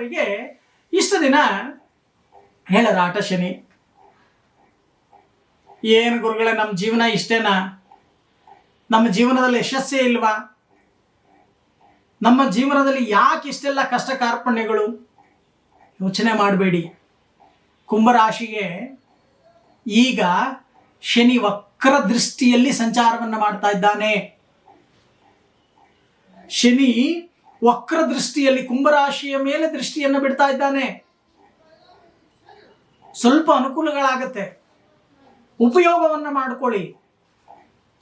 ರಾಶಿಯವರಿಗೆ ಇಷ್ಟು ದಿನ ಆಟ ಶನಿ. ಏನು ಗುರುಗಳೇ ನಮ್ಮ ಜೀವನ ಇಷ್ಟೇನಾ? ನಮ್ಮ ಜೀವನದಲ್ಲಿ ಯಶಸ್ಸೇ ಇಲ್ವಾ? ನಮ್ಮ ಜೀವನದಲ್ಲಿ ಯಾಕೆ ಇಷ್ಟೆಲ್ಲ ಕಷ್ಟ ಕಾರ್ಪಣ್ಯಗಳು? ಯೋಚನೆ ಮಾಡಬೇಡಿ. ಕುಂಭರಾಶಿಗೆ ಈಗ ಶನಿ ವಕ್ರ ದೃಷ್ಟಿಯಲ್ಲಿ ಸಂಚಾರವನ್ನು ಮಾಡ್ತಾ ಇದ್ದಾನೆ. ಶನಿ ವಕ್ರ ದೃಷ್ಟಿಯಲ್ಲಿ ಕುಂಭರಾಶಿಯ ಮೇಲೆ ದೃಷ್ಟಿಯನ್ನು ಬಿಡ್ತಾ ಇದ್ದಾನೆ. ಸ್ವಲ್ಪ ಅನುಕೂಲಗಳಾಗತ್ತೆ. ಉಪಯೋಗವನ್ನು ಮಾಡಿಕೊಳ್ಳಿ.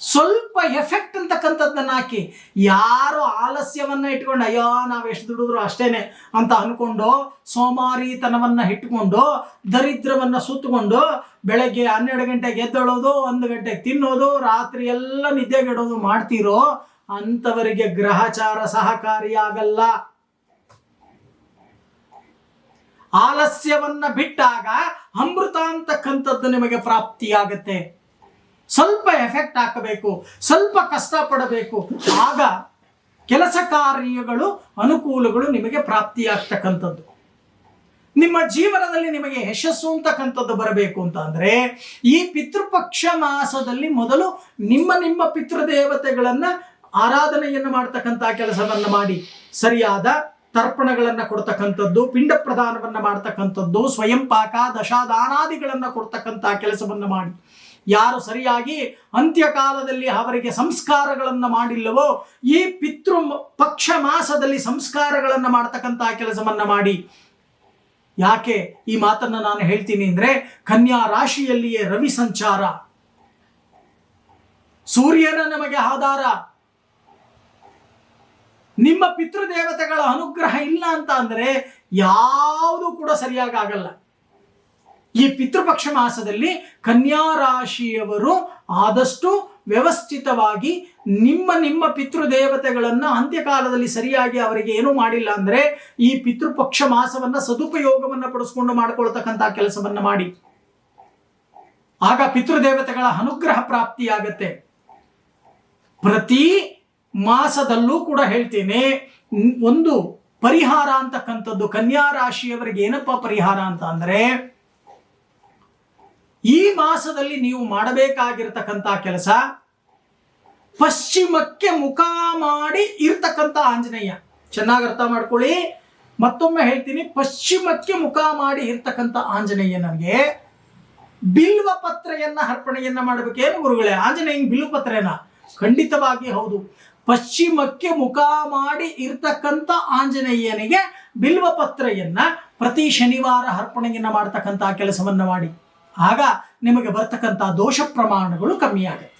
ಸ್ವಲ್ಪ ಎಫೆಕ್ಟ್ ಅಂತಕ್ಕಂಥದ್ದನ್ನ ಹಾಕಿ. ಯಾರು ಆಲಸ್ಯವನ್ನ ಇಟ್ಕೊಂಡು, ಅಯ್ಯೋ, ನಾವು ಎಷ್ಟು ದುಡಿದ್ರು ಅಷ್ಟೇನೆ ಅಂತ ಅಂದ್ಕೊಂಡು ಸೋಮಾರಿತನವನ್ನ ಇಟ್ಕೊಂಡು, ದರಿದ್ರವನ್ನ ಸುತ್ತಕೊಂಡು, ಬೆಳಗ್ಗೆ ಹನ್ನೆರಡು ಗಂಟೆಗೆ ಎದ್ದೇಳೋದು, ಒಂದು ಗಂಟೆಗೆ ತಿನ್ನೋದು, ರಾತ್ರಿ ಎಲ್ಲ ನಿದ್ದೆಗೆಡೋದು ಮಾಡ್ತೀರೋ ಅಂಥವರಿಗೆ ಗ್ರಹಚಾರ ಸಹಕಾರಿಯಾಗಲ್ಲ. ಆಲಸ್ಯವನ್ನ ಬಿಟ್ಟಾಗ ಅಮೃತ ಅಂತಕ್ಕಂಥದ್ದು ನಿಮಗೆ ಪ್ರಾಪ್ತಿಯಾಗತ್ತೆ. ಸ್ವಲ್ಪ ಎಫೆಕ್ಟ್ ಹಾಕಬೇಕು, ಸ್ವಲ್ಪ ಕಷ್ಟಪಡಬೇಕು ಆಗ ಕೆಲಸ ಕಾರ್ಯಗಳು, ಅನುಕೂಲಗಳು ನಿಮಗೆ ಪ್ರಾಪ್ತಿಯಾಗ್ತಕ್ಕಂಥದ್ದು. ನಿಮ್ಮ ಜೀವನದಲ್ಲಿ ನಿಮಗೆ ಯಶಸ್ಸು ಅಂತಕ್ಕಂಥದ್ದು ಬರಬೇಕು ಅಂತ ಈ ಪಿತೃಪಕ್ಷ ಮಾಸದಲ್ಲಿ ಮೊದಲು ನಿಮ್ಮ ನಿಮ್ಮ ಪಿತೃದೇವತೆಗಳನ್ನ ಆರಾಧನೆಯನ್ನು ಮಾಡ್ತಕ್ಕಂಥ ಕೆಲಸವನ್ನು ಮಾಡಿ ಸರಿಯಾದ ತರ್ಪಣಗಳನ್ನ ಕೊಡ್ತಕ್ಕಂಥದ್ದು, ಪಿಂಡ ಪ್ರದಾನವನ್ನ ಮಾಡ್ತಕ್ಕಂಥದ್ದು, ಸ್ವಯಂ ಪಾಕ, ದಶಾದಾನಾದಿಗಳನ್ನ ಕೊಡ್ತಕ್ಕಂಥ ಕೆಲಸವನ್ನು ಮಾಡಿ. ಯಾರು ಸರಿಯಾಗಿ ಅಂತ್ಯಕಾಲದಲ್ಲಿ ಅವರಿಗೆ ಸಂಸ್ಕಾರಗಳನ್ನು ಮಾಡಿಲ್ಲವೋ, ಈ ಪಿತೃ ಪಕ್ಷ ಮಾಸದಲ್ಲಿ ಸಂಸ್ಕಾರಗಳನ್ನು ಮಾಡ್ತಕ್ಕಂಥ ಕೆಲಸವನ್ನು ಮಾಡಿ. ಯಾಕೆ? ಈ ಮಾತನ್ನ ನಾನು ಹೇಳ್ತೀನಿ ಅಂದ್ರೆ, ಕನ್ಯಾ ರಾಶಿಯಲ್ಲಿಯೇ ರವಿ ಸಂಚಾರ. ಸೂರ್ಯನ ನಮಗೆ ಆಧಾರ. ನಿಮ್ಮ ಪಿತೃದೇವತೆಗಳ ಅನುಗ್ರಹ ಇಲ್ಲ ಅಂತ ಅಂದರೆ ಯಾವುದು ಕೂಡ ಸರಿಯಾಗಿ ಆಗಲ್ಲ. ಈ ಪಿತೃಪಕ್ಷ ಮಾಸದಲ್ಲಿ ಕನ್ಯಾ ರಾಶಿಯವರು ಆದಷ್ಟು ವ್ಯವಸ್ಥಿತವಾಗಿ ನಿಮ್ಮ ನಿಮ್ಮ ಪಿತೃದೇವತೆಗಳನ್ನು ಅಂತ್ಯಕಾಲದಲ್ಲಿ ಸರಿಯಾಗಿ ಅವರಿಗೆ ಏನು ಮಾಡಿಲ್ಲ ಅಂದರೆ ಈ ಪಿತೃಪಕ್ಷ ಮಾಸವನ್ನು ಸದುಪಯೋಗವನ್ನು ಪಡಿಸ್ಕೊಂಡು ಮಾಡಿಕೊಳ್ತಕ್ಕಂಥ ಕೆಲಸವನ್ನು ಮಾಡಿ. ಆಗ ಪಿತೃದೇವತೆಗಳ ಅನುಗ್ರಹ ಪ್ರಾಪ್ತಿಯಾಗತ್ತೆ. ಪ್ರತಿ ಮಾಸದಲ್ಲೂ ಕೂಡ ಹೇಳ್ತೀನಿ ಒಂದು ಪರಿಹಾರ ಅಂತಕ್ಕಂಥದ್ದು ಕನ್ಯಾ ರಾಶಿಯವರಿಗೆ ಏನಪ್ಪ ಪರಿಹಾರ ಅಂತ ಅಂದರೆ, ಈ ಮಾಸದಲ್ಲಿ ನೀವು ಮಾಡಬೇಕಾಗಿರ್ತಕ್ಕಂಥ ಕೆಲಸ ಪಶ್ಚಿಮಕ್ಕೆ ಮುಖ ಮಾಡಿ ಇರ್ತಕ್ಕಂಥ ಆಂಜನೇಯ. ಚೆನ್ನಾಗಿ ಅರ್ಥ ಮಾಡ್ಕೊಳ್ಳಿ. ಮತ್ತೊಮ್ಮೆ ಹೇಳ್ತೀನಿ, ಪಶ್ಚಿಮಕ್ಕೆ ಮುಖ ಮಾಡಿ ಇರ್ತಕ್ಕಂಥ ಆಂಜನೇಯನಿಗೆ ಬಿಲ್ವ ಪತ್ರೆಯನ್ನ ಅರ್ಪಣೆಯನ್ನ ಮಾಡಬೇಕೇನು ಗುರುಗಳೇ? ಆಂಜನೇಯನ್ ಬಿಲ್ವ ಪತ್ರೆನ? ಖಂಡಿತವಾಗಿ ಹೌದು. ಪಶ್ಚಿಮಕ್ಕೆ ಮುಖ ಮಾಡಿ ಇರ್ತಕ್ಕಂಥ ಆಂಜನೇಯನಿಗೆ ಬಿಲ್ವ ಪತ್ರೆಯನ್ನ ಪ್ರತಿ ಶನಿವಾರ ಅರ್ಪಣೆಯನ್ನ ಮಾಡ್ತಕ್ಕಂಥ ಕೆಲಸವನ್ನು ಮಾಡಿ. ಆಗ ನಿಮಗೆ ಬರ್ತಕ್ಕಂಥ ದೋಷ ಪ್ರಮಾಣಗಳು ಕಮ್ಮಿ ಆಗುತ್ತೆ